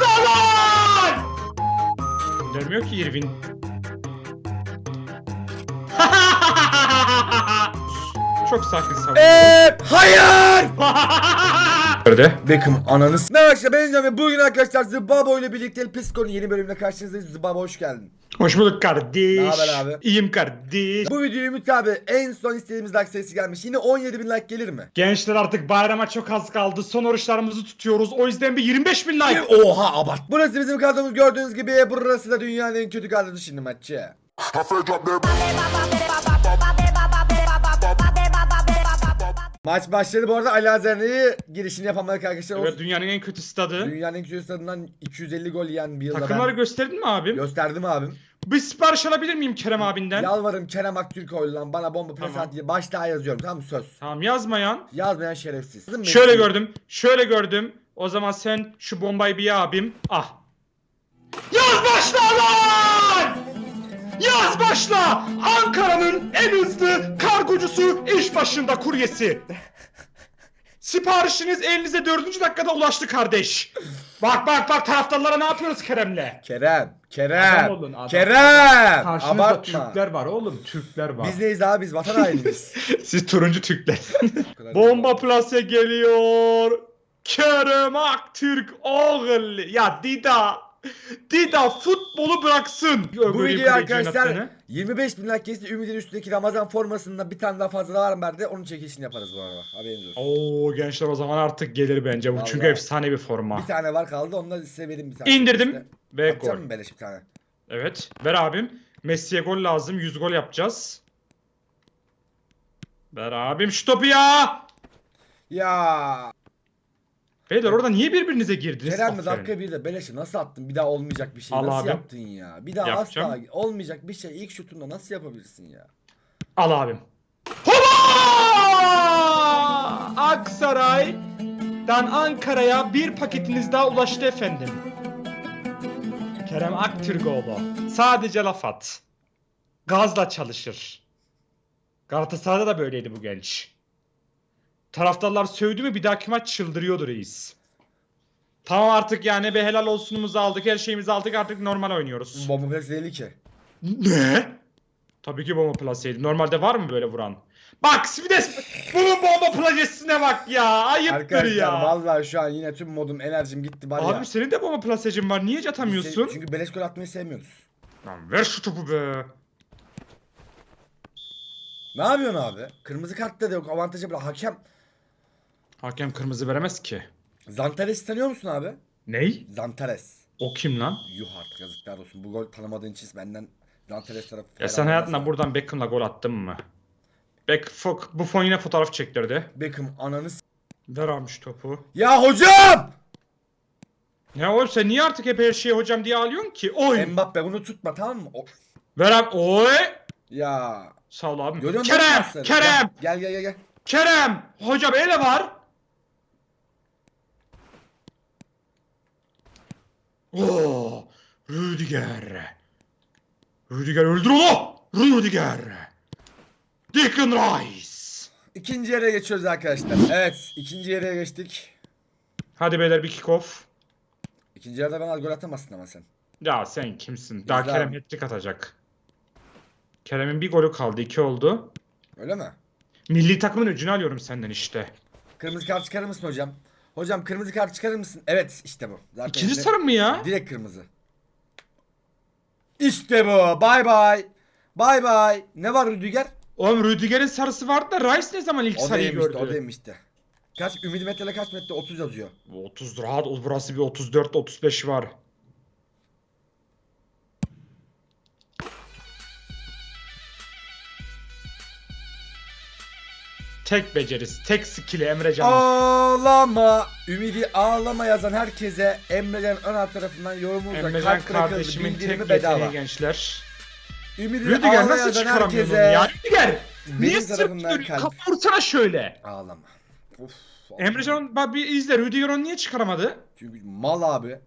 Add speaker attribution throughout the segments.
Speaker 1: başla lan! Göndermiyor ki Irvin. Çok sakin sakin.
Speaker 2: Eee hayır!
Speaker 1: Nerede?
Speaker 2: Beckham ananız. Ne arkadaşlar ben Can ve bugün arkadaşlar Zıbabo ile birlikte El Pisco'nun yeni bölümüne karşınızdayız. Zıbabo hoş geldin.
Speaker 1: Hoş bulduk kardeş.
Speaker 2: Ne haber abi?
Speaker 1: İyiyim kardeş.
Speaker 2: Bu videoyu Ümit abi en son istediğimiz like sayısı gelmiş. Yine 17 bin like gelir mi?
Speaker 1: Gençler artık bayrama çok az kaldı. Son oruçlarımızı tutuyoruz. O yüzden bir 25 bin like.
Speaker 2: Oha abart. Burası bizim kadromuz gördüğünüz gibi. Burası da dünyanın en kötü kadrosu şimdi maçı. Maç başladı bu arada Ali Azerli'yi girişini yapamadık arkadaşlar.
Speaker 1: Evet dünyanın en kötü stadı.
Speaker 2: Dünyanın en kötü stadından 250 gol yiyen bir yılda
Speaker 1: Takımları
Speaker 2: ben
Speaker 1: gösterdin mi abim?
Speaker 2: gösterdim abim.
Speaker 1: Bir sipariş alabilir miyim Kerem abinden?
Speaker 2: Yalvarırım Kerem Aktürkoğlu lan bana bomba pres
Speaker 1: Tamam.
Speaker 2: at diye başta yazıyorum tamam söz.
Speaker 1: Tamam yazmayan.
Speaker 2: Yazmayan şerefsiz. Kızım
Speaker 1: Şöyle
Speaker 2: Messi.
Speaker 1: gördüm. Şöyle gördüm. O zaman sen şu bombayı bir ye abim. Ah. Yaz başla lan! Yaz başla! Ankara'nın en hızlı kargocusu iş başında kuryesi. Siparişiniz elinize dördüncü dakikada ulaştı kardeş. Bak bak bak taraftarlara ne yapıyoruz Kerem'le?
Speaker 2: Kerem, Kerem,
Speaker 1: Adam olun, adam.
Speaker 2: Kerem.
Speaker 1: Karşınızda
Speaker 2: Abartma.
Speaker 1: Türkler var oğlum Türkler var.
Speaker 2: Biz neyiz abi biz vatan hainiyiz.
Speaker 1: Siz turuncu Türkler. Bomba plase geliyor. Kerem Aktürk oğul. Ya Dida. Dida futbolu bıraksın.
Speaker 2: Bu videoyu arkadaşlar 25 bin like kesti Ümit'in üstündeki Ramazan formasında bir tane daha fazla var verdi. Onun çekişini yaparız bu arada. Haberiniz olsun.
Speaker 1: Oo gençler o zaman artık gelir bence bu çünkü
Speaker 2: Vallahi.
Speaker 1: efsane bir forma.
Speaker 2: Bir tane var kaldı ondan size vereyim bir tane.
Speaker 1: İndirdim
Speaker 2: İşte.
Speaker 1: ve
Speaker 2: Atacağım
Speaker 1: gol.
Speaker 2: mı beleş bir tane?
Speaker 1: Evet ver abim. Messi'ye gol lazım 100 gol yapacağız. Ver abim şu topu ya.
Speaker 2: Ya
Speaker 1: Beyler orada niye birbirinize girdiniz?
Speaker 2: Kerem de
Speaker 1: Aferin.
Speaker 2: dakika bir de beleşi nasıl attın? Bir daha olmayacak bir şey.
Speaker 1: Al
Speaker 2: nasıl
Speaker 1: abi.
Speaker 2: yaptın ya? Bir daha
Speaker 1: Yapacağım.
Speaker 2: asla olmayacak bir şey ilk şutunda nasıl yapabilirsin ya?
Speaker 1: Al abim. Hola! Aksaray'dan Ankara'ya bir paketiniz daha ulaştı efendim. Kerem Aktürkoğlu. Sadece laf at. Gazla çalışır. Galatasaray'da da böyleydi bu genç. Taraftarlar sövdü mü bir dahaki maç çıldırıyordu reis. Tamam artık yani be helal olsunumuzu aldık, her şeyimizi aldık artık normal oynuyoruz.
Speaker 2: Bomba pres değil ki.
Speaker 1: Ne? Tabii ki bomba plaseydi. Normalde var mı böyle vuran? Bak bir de bunun bomba plajesine bak ya. Ayıptır
Speaker 2: Arkadaşlar
Speaker 1: ya.
Speaker 2: vallahi şu an yine tüm modum enerjim gitti ya.
Speaker 1: Abi senin de bomba plasejin var. Niye hiç atamıyorsun?
Speaker 2: Çünkü beleş gol atmayı sevmiyoruz.
Speaker 1: Lan ver şu topu be.
Speaker 2: Ne yapıyorsun abi? Kırmızı kartta da yok avantajı bırak. Hakem
Speaker 1: Hakem kırmızı veremez ki.
Speaker 2: Zantares'i tanıyor musun abi?
Speaker 1: Ney?
Speaker 2: Zantares.
Speaker 1: O kim lan?
Speaker 2: Yuh artık yazıklar olsun. Bu gol tanımadığın için benden Zantares tarafı.
Speaker 1: Ya sen hayatında buradan Beckham'la gol attın mı? Beck, Fok, Buffon yine fotoğraf çektirdi.
Speaker 2: Beckham ananı s-
Speaker 1: Ver abi şu topu.
Speaker 2: Ya hocam!
Speaker 1: Ne oğlum sen niye artık hep her şeyi hocam diye alıyorsun ki? Oy.
Speaker 2: Mbappe bunu tutma tamam mı? O-
Speaker 1: Ver abi. Oy.
Speaker 2: Ya.
Speaker 1: Sağ ol abim.
Speaker 2: Görüyor musun
Speaker 1: Kerem.
Speaker 2: pasları?
Speaker 1: Kerem.
Speaker 2: Gel gel gel gel.
Speaker 1: Kerem! Hocam ele var. Oo! Rüdiger. Rüdiger öldür onu! Rüdiger. Declan Rice.
Speaker 2: İkinci yere geçiyoruz arkadaşlar. Evet ikinci yere geçtik.
Speaker 1: Hadi beyler bir kick off.
Speaker 2: İkinci yarıda ben az gol atamazsın ama sen.
Speaker 1: Ya sen kimsin? Daha
Speaker 2: İzle
Speaker 1: Kerem hat-trick atacak. Kerem'in bir golü kaldı. iki oldu.
Speaker 2: Öyle mi?
Speaker 1: Milli takımın öcünü alıyorum senden işte.
Speaker 2: Kırmızı kart çıkarır mısın hocam? Hocam kırmızı kart çıkarır mısın? Evet işte bu. Zaten
Speaker 1: İkinci sarı mı ya?
Speaker 2: Direkt kırmızı. İşte bu. Bay bay. Bay bay. Ne var Rüdiger?
Speaker 1: Oğlum Rüdiger'in sarısı vardı da Rice ne zaman ilk
Speaker 2: O
Speaker 1: sarıyı
Speaker 2: yemişti,
Speaker 1: gördü?
Speaker 2: o da yemişti. Kaç? Ümidi metrele kaç metre? 30 yazıyor.
Speaker 1: 30 rahat burası bir 34 35 var. Tek becerisi, tek skill'i Emrecan.
Speaker 2: Ağlama. Ümidi ağlama yazan herkese Emrecan ön alt tarafından yorumumuzda
Speaker 1: Emrecan
Speaker 2: kalp bırakıldı.
Speaker 1: kardeşimin tek
Speaker 2: Bildirimi bedava.
Speaker 1: gençler.
Speaker 2: Ümidi
Speaker 1: Rüdiger
Speaker 2: ağlama
Speaker 1: nasıl
Speaker 2: yazan herkese.
Speaker 1: ya? Rüdiger!
Speaker 2: Benim
Speaker 1: Niye sırt
Speaker 2: tarafımdan
Speaker 1: dönüyor?
Speaker 2: kalp.
Speaker 1: Kafa vursana şöyle.
Speaker 2: Ağlama. Of.
Speaker 1: Emrecan bak bir izle Rüdiger onu niye çıkaramadı?
Speaker 2: Çünkü mal abi.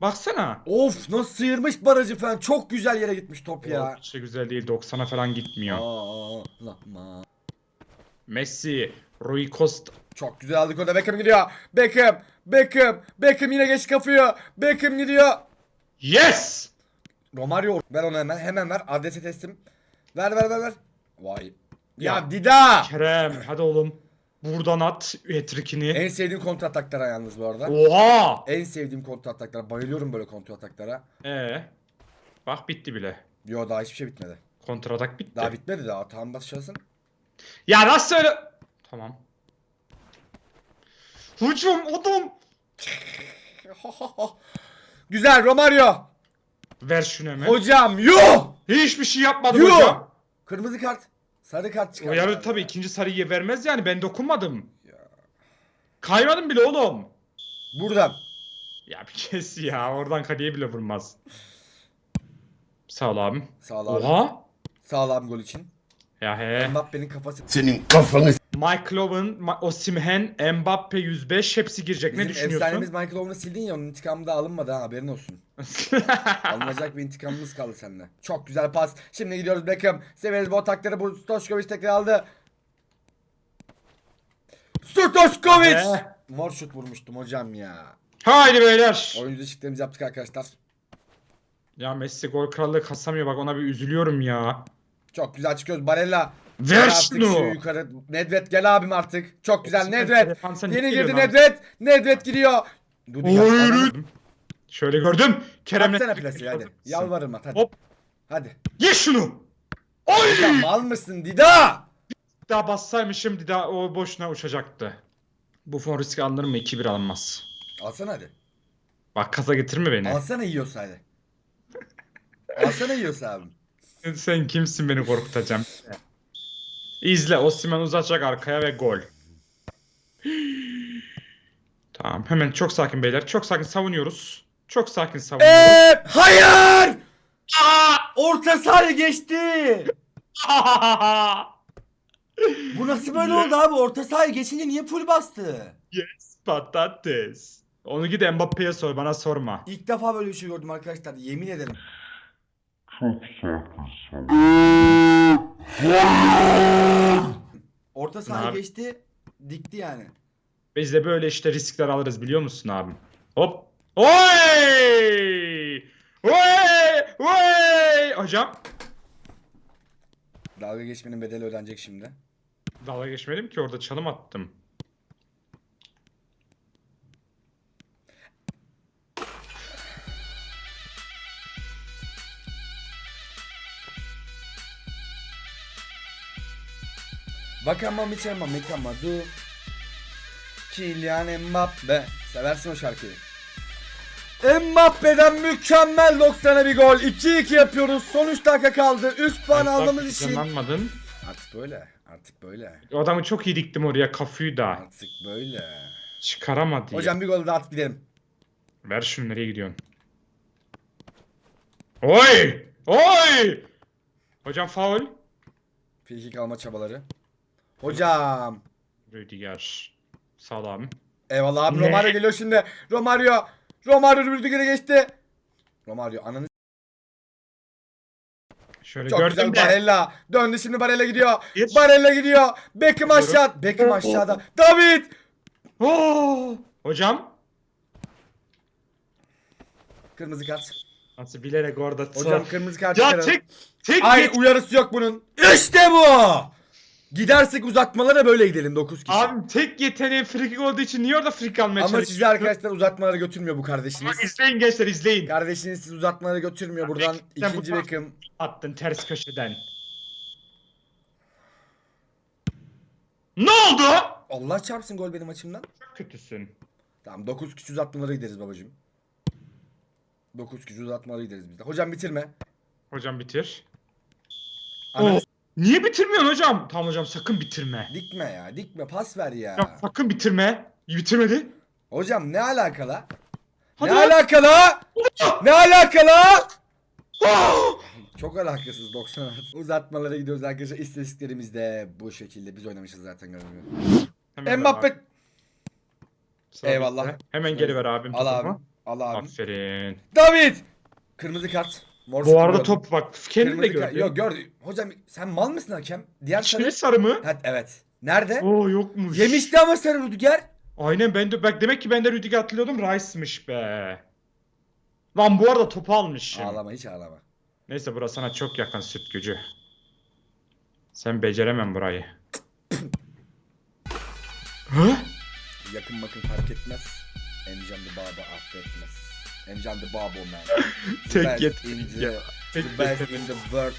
Speaker 1: Baksana.
Speaker 2: Of nasıl sıyırmış barajı falan. Çok güzel yere gitmiş top ya.
Speaker 1: Ya. Hiç de güzel değil 90'a falan gitmiyor.
Speaker 2: Ağlama.
Speaker 1: Messi, Rui Costa.
Speaker 2: Çok güzel aldık orada Beckham gidiyor. Beckham. Beckham. Beckham yine geç kapıyor. Beckham gidiyor.
Speaker 1: Yes!
Speaker 2: Romario ver onu hemen. Hemen ver. Adrese teslim. Ver ver ver ver. Vay. Ya,
Speaker 1: Ya.
Speaker 2: Dida.
Speaker 1: Kerem hadi oğlum. Buradan at hat-trick'ini.
Speaker 2: En sevdiğim kontra ataklara yalnız bu arada.
Speaker 1: Oha!
Speaker 2: En sevdiğim kontra ataklara. Bayılıyorum böyle kontra ataklara.
Speaker 1: Ee, bak bitti bile.
Speaker 2: Yo daha hiçbir şey bitmedi.
Speaker 1: Kontratak bitti.
Speaker 2: Daha bitmedi daha. Tam başlasın.
Speaker 1: Ya nasıl öyle? Tamam. Hücum adam.
Speaker 2: Güzel Romario.
Speaker 1: Ver şunu hemen.
Speaker 2: Hocam yuh.
Speaker 1: Hiçbir şey yapmadım
Speaker 2: Yuh!
Speaker 1: hocam.
Speaker 2: Kırmızı kart. Sarı kart çıkar.
Speaker 1: O yarı tabii ikinci sarıyı vermez yani ben dokunmadım.
Speaker 2: Ya.
Speaker 1: Kaymadım bile oğlum.
Speaker 2: Buradan.
Speaker 1: Ya bir kes ya oradan kaleye bile vurmaz. Sağ ol abim.
Speaker 2: Sağ ol abi.
Speaker 1: Oha.
Speaker 2: Sağ ol abi gol için.
Speaker 1: Ya he.
Speaker 2: Mbappe'nin kafası.
Speaker 3: Senin kafanı
Speaker 1: Mike Lowen, Osimhen, Mbappe 105 hepsi girecek.
Speaker 2: Bizim
Speaker 1: ne düşünüyorsun?
Speaker 2: efsanemiz Michael Owen'ı sildin ya onun intikamı da alınmadı ha haberin olsun. Alınacak bir intikamımız kaldı seninle. Çok güzel pas. Şimdi gidiyoruz Beckham. Severiz bu atakları. Bu Stoşkovic tekrar aldı. Stoşkovic! Mor şut vurmuştum hocam ya.
Speaker 1: Haydi beyler.
Speaker 2: Oyuncu değişikliklerimizi yaptık arkadaşlar.
Speaker 1: Ya Messi gol krallığı kasamıyor bak ona bir üzülüyorum ya.
Speaker 2: Çok güzel çıkıyoruz. Barella.
Speaker 1: Ver şunu.
Speaker 2: şu yukarı. Nedved gel abim artık. Çok güzel Nedved. Yeni girdi? Nedved. Nedved giriyor. Dudu
Speaker 1: Şöyle gördüm. Kerem'le.
Speaker 2: Atsana plasiyi hadi. Yalvarırım at hadi.
Speaker 1: Hop.
Speaker 2: Hadi.
Speaker 1: Ye şunu. Oy!
Speaker 2: Hocam mal mısın Dida?
Speaker 1: Daha bassaymışım daha o boşuna uçacaktı. Bu fon riski alınır mı? 2-1 alınmaz.
Speaker 2: Alsana hadi.
Speaker 1: Bak kasa getirme beni.
Speaker 2: Alsana yiyorsa hadi. Alsana yiyorsa abim.
Speaker 1: Sen kimsin beni korkutacağım? İzle Osimhen uzatacak arkaya ve gol. Tamam hemen çok sakin beyler. Çok sakin savunuyoruz. Çok sakin savunuyoruz.
Speaker 2: Eee hayır! Orta sahaya geçti. Bu nasıl böyle oldu abi? Orta sahaya geçince niye full bastı?
Speaker 1: yes patates. Onu git Mbappe'ye sor bana sorma.
Speaker 2: İlk defa böyle bir şey gördüm arkadaşlar. Yemin ederim. Orta sahaya
Speaker 1: Abi.
Speaker 2: geçti. Dikti yani.
Speaker 1: Biz de böyle işte riskler alırız biliyor musun abim? Hop. Oy! Oy! Oy! Hocam.
Speaker 2: Dalga geçmenin bedeli ödenecek şimdi.
Speaker 1: Dalga geçmedim ki orada çalım attım.
Speaker 2: Bakama mı çema mekama du. Kylian Mbappe. Seversin o şarkıyı. Mbappe'den mükemmel 90'a bir gol. 2-2 yapıyoruz. Son 3 dakika kaldı. 3 puan
Speaker 1: Bak,
Speaker 2: almamız için.
Speaker 1: Canlanmadın.
Speaker 2: Artık böyle. Artık böyle.
Speaker 1: Adamı çok iyi diktim oraya kafayı da.
Speaker 2: Artık böyle.
Speaker 1: Çıkaramadı ya.
Speaker 2: Hocam bir gol daha atıp gidelim.
Speaker 1: Ver şunu nereye gidiyorsun? Oy! Oy! Hocam faul.
Speaker 2: Free alma çabaları. Hocam.
Speaker 1: Rüdiger. Abim.
Speaker 2: Eyvallah abi
Speaker 1: Ne?
Speaker 2: Romario geliyor şimdi. Romario. Romario Rüdiger'e geçti. Romario ananı
Speaker 1: Şöyle
Speaker 2: çok
Speaker 1: gördüm
Speaker 2: güzel
Speaker 1: de.
Speaker 2: Barella. Döndü şimdi Barella gidiyor.
Speaker 1: Bir.
Speaker 2: Barella gidiyor. Beckham aşağı. Beckham aşağıda. David.
Speaker 1: Oo! Hocam.
Speaker 2: Kırmızı kart.
Speaker 1: Nasıl bilerek orada
Speaker 2: Hocam kırmızı kart
Speaker 1: Ya
Speaker 2: çıkaralım.
Speaker 1: tek tek
Speaker 2: Ay
Speaker 1: geç-
Speaker 2: uyarısı yok bunun. İşte bu. Gidersek uzatmalara böyle gidelim 9 kişi.
Speaker 1: Abim tek yeteneği frikik olduğu için niye orada frik almaya
Speaker 2: Ama sizi arkadaşlar uzatmalara götürmüyor bu kardeşiniz.
Speaker 1: Ama izleyin gençler izleyin.
Speaker 2: Kardeşiniz sizi uzatmalara götürmüyor. Buradan
Speaker 1: Sen
Speaker 2: ikinci
Speaker 1: bu-
Speaker 2: Beckham.
Speaker 1: Attın ters köşeden. Ne oldu?
Speaker 2: Allah çarpsın gol benim açımdan.
Speaker 1: Çok kötüsün.
Speaker 2: Tamam 9 kişi uzatmalara gideriz babacığım. 9 kişi uzatmalara gideriz biz de. Hocam bitirme.
Speaker 1: Hocam bitir.
Speaker 2: Ananı
Speaker 1: Oo. Niye bitirmiyorsun hocam? Tamam hocam sakın bitirme.
Speaker 2: Dikme ya. Dikme. Pas ver ya.
Speaker 1: Ya sakın bitirme. Bitirmedi.
Speaker 2: Hocam ne alakalı?
Speaker 1: Hadi
Speaker 2: ne
Speaker 1: lan.
Speaker 2: alakalı? ne alakalı?
Speaker 1: Oh!
Speaker 2: Çok alakasız 90 artı. Uzatmalara gidiyoruz arkadaşlar. İstatistiklerimiz de bu şekilde. Biz oynamışız zaten görünüyor.
Speaker 1: Hemen.
Speaker 2: Mbappe.
Speaker 1: Sıra
Speaker 2: Eyvallah.
Speaker 1: Hemen geri ver abim.
Speaker 2: Al
Speaker 1: topumu.
Speaker 2: abi. Al abi.
Speaker 1: Aferin.
Speaker 2: David. Kırmızı kart. Mor
Speaker 1: Bu arada top bak kendin de gördün.
Speaker 2: Yok gördü. Hocam sen mal mısın hakem? Diğer sarı.
Speaker 1: Sarı mı?
Speaker 2: Ha, evet. Nerede?
Speaker 1: Oo yokmuş.
Speaker 2: Yemişti ama sarı Rüdiger.
Speaker 1: Aynen ben de bak demek ki ben de Rüdiger hatırlıyordum Rice'mış be. Lan bu arada topu almışım.
Speaker 2: Ağlama hiç ağlama.
Speaker 1: Neyse burası sana çok yakın süt gücü. Sen beceremem burayı. Hı?
Speaker 2: Yakın bakın fark etmez. Emcan the Baba affetmez. Emcan the Baba man. The
Speaker 1: Tek
Speaker 2: best
Speaker 1: yetenek
Speaker 2: the,
Speaker 1: ya. Tek
Speaker 2: the best
Speaker 1: yetenek.
Speaker 2: in the world.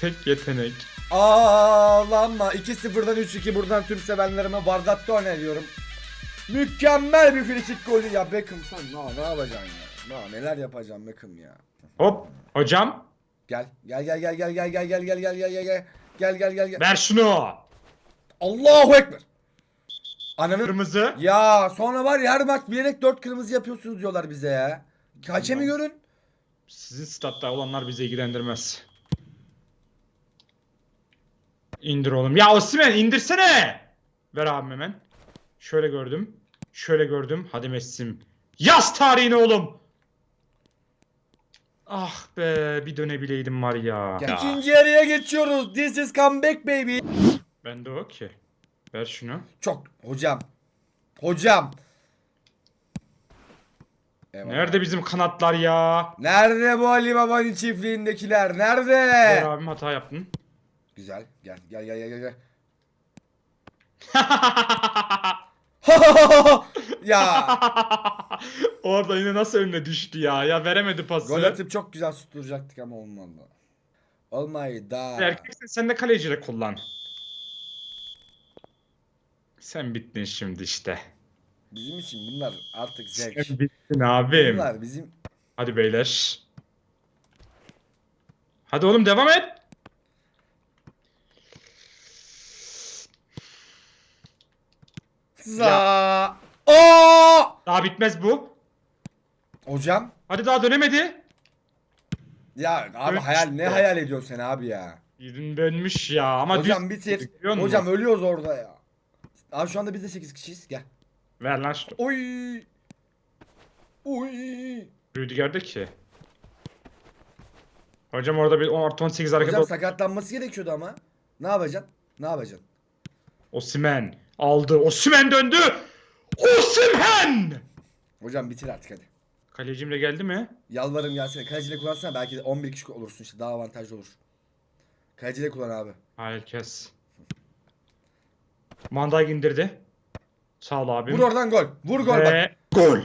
Speaker 1: Tek yetenek.
Speaker 2: Ağlama. 2-0'dan 3-2 buradan tüm sevenlerime Vardat'ta öneriyorum. Mükemmel bir frikik golü ya Beckham sen ne, ne yapacaksın ya? Ne, neler yapacaksın Beckham ya?
Speaker 1: Hop. Hocam.
Speaker 2: Gel gel gel gel gel gel gel gel gel gel gel gel gel gel gel gel gel
Speaker 1: Ver şunu.
Speaker 2: Allahu ekber. Ananı
Speaker 1: Kırmızı.
Speaker 2: ya sonra var ya her maç bilerek 4 kırmızı yapıyorsunuz diyorlar bize ya. Hakemi görün.
Speaker 1: Sizin statta olanlar bizi ilgilendirmez. İndir oğlum. Ya Osimhen indirsene. Ver abim hemen. Şöyle gördüm. Şöyle gördüm. Hadi Messi'm. Yaz tarihini oğlum. Ah be bir dönebileydim var ya. ya.
Speaker 2: İkinci yarıya geçiyoruz. This is comeback baby.
Speaker 1: Ben de o ki. Ver şunu.
Speaker 2: Çok hocam. Hocam. Eyvallah.
Speaker 1: Nerede bizim kanatlar ya?
Speaker 2: Nerede bu Ali Baba'nın çiftliğindekiler? Nerede?
Speaker 1: Ver abim hata yaptın.
Speaker 2: Güzel. Gel gel gel gel gel, ya
Speaker 1: Orada yine nasıl önüne düştü ya? Ya veremedi pası.
Speaker 2: gol atıp çok güzel susturacaktık ama olmadı. Olmayı da.
Speaker 1: Erkeksin sen de kaleciyle kullan. Sen bittin şimdi işte.
Speaker 2: Bizim için bunlar artık zevk.
Speaker 1: Sen bittin abim.
Speaker 2: Bunlar bizim
Speaker 1: Hadi beyler. Hadi oğlum devam et.
Speaker 2: za. Oo!
Speaker 1: Daha bitmez bu.
Speaker 2: Hocam
Speaker 1: Hadi daha dönemedi.
Speaker 2: ya abi
Speaker 1: Evet
Speaker 2: hayal ne hayal ediyorsun sen abi ya?
Speaker 1: Dönmüş ya ama
Speaker 2: Hocam bitir. Hocam ölüyoruz orada ya. Abi şu anda biz de 8 kişiyiz. Gel.
Speaker 1: Ver lan şu
Speaker 2: Oy. Oy.
Speaker 1: Rüdiger'de ki. Hocam orada bir 10 artı 18 hareket
Speaker 2: Hocam sakatlanması gerekiyordu ama. Ne yapacaksın? Ne yapacaksın?
Speaker 1: Osimhen aldı. Osimhen döndü. Osimhen!
Speaker 2: Hocam bitir artık hadi.
Speaker 1: Kalecim de geldi mi?
Speaker 2: Yalvarırım gelsene. Kaleciyle kullansana belki de 11 kişi olursun işte daha avantajlı olur. Kaleciyle kullan abi.
Speaker 1: Hayır kes. Manday indirdi. Sağ ol abim.
Speaker 2: Vur oradan gol. Vur gol bak.
Speaker 1: Ve gol.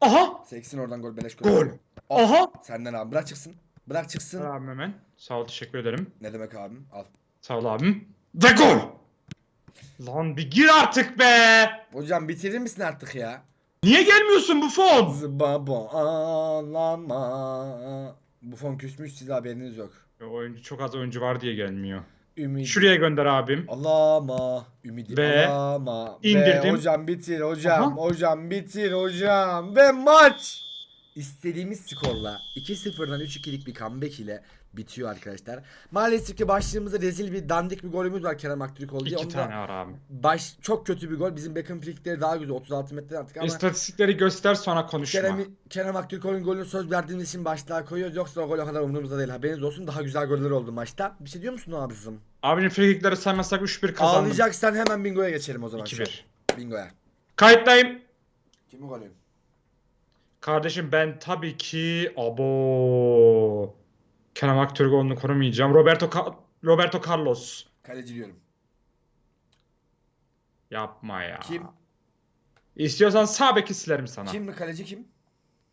Speaker 1: Aha!
Speaker 2: Seksin oradan gol beleş gol.
Speaker 1: Gol.
Speaker 2: Al.
Speaker 1: Aha!
Speaker 2: Senden abi bırak çıksın. Bırak çıksın.
Speaker 1: Ver abim hemen. Sağ ol teşekkür ederim.
Speaker 2: Ne demek abim? Al.
Speaker 1: Sağ ol abim. Ve gol! Lan bir gir artık be!
Speaker 2: Hocam bitirir misin artık ya?
Speaker 1: Niye gelmiyorsun bu fon?
Speaker 2: Zıbabo ağlama. Bu fon küsmüş size haberiniz yok.
Speaker 1: Oyuncu çok az oyuncu var diye gelmiyor.
Speaker 2: Ümidi.
Speaker 1: Şuraya gönder abim.
Speaker 2: Alama. Ümidi
Speaker 1: Ve
Speaker 2: alama.
Speaker 1: indirdim.
Speaker 2: Ve hocam bitir hocam.
Speaker 1: Aha.
Speaker 2: Hocam bitir hocam. Ve maç. İstediğimiz skorla 2-0'dan 3-2'lik bir comeback ile bitiyor arkadaşlar. Maalesef ki başlığımızda rezil bir dandik bir golümüz var Kerem Aktürkoğlu diye.
Speaker 1: İki
Speaker 2: Onda
Speaker 1: tane var abi.
Speaker 2: baş çok kötü bir gol. Bizim Beckham frikleri daha güzel 36 metre attık ama
Speaker 1: İstatistikleri göster sonra konuşma.
Speaker 2: Kerem, Kerem Aktürkoğlu'nun golünü söz verdiğimiz için başlığa koyuyoruz. Yoksa o gol o kadar umurumuzda değil. Haberiniz olsun. Daha güzel goller oldu maçta. Bir şey diyor musun abicim?
Speaker 1: Abinin frikikleri saymazsak 3-1 kazandım.
Speaker 2: Ağlayacaksan hemen bingoya geçelim o zaman.
Speaker 1: 2-1.
Speaker 2: Bingoya.
Speaker 1: Kayıttayım.
Speaker 2: Kimi golün?
Speaker 1: Kardeşim ben tabii ki abo. Kenan Aktürkoğlu'nu korumayacağım. Roberto Ka- Roberto Carlos.
Speaker 2: Kaleci diyorum.
Speaker 1: Yapma ya.
Speaker 2: Kim?
Speaker 1: İstiyorsan sağ beki silerim sana.
Speaker 2: Kim mi kaleci kim?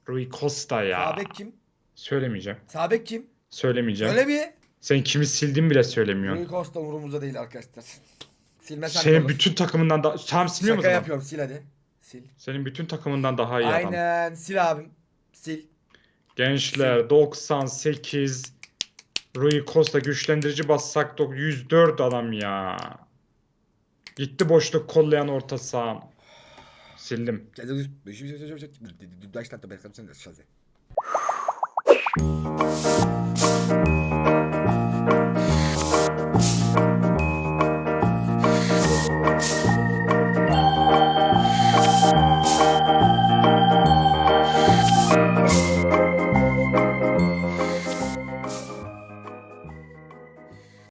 Speaker 1: Rui Costa ya.
Speaker 2: Sağ bek kim?
Speaker 1: Söylemeyeceğim.
Speaker 2: Sağ bek kim?
Speaker 1: Söylemeyeceğim.
Speaker 2: Söyle bir.
Speaker 1: Sen kimi sildin bile söylemiyorsun.
Speaker 2: Rui Costa umurumuzda değil arkadaşlar. Silmesen de
Speaker 1: Senin
Speaker 2: olur.
Speaker 1: bütün takımından da... Tamam silmiyor
Speaker 2: Şaka
Speaker 1: musun?
Speaker 2: yapıyorum sil hadi. Sil.
Speaker 1: Senin bütün takımından daha iyi adam.
Speaker 2: Aynen sil abim. Sil.
Speaker 1: Gençler 98 Rui Costa güçlendirici bassak da 104 adam ya. Gitti boşluk kollayan orta saha. Sildim.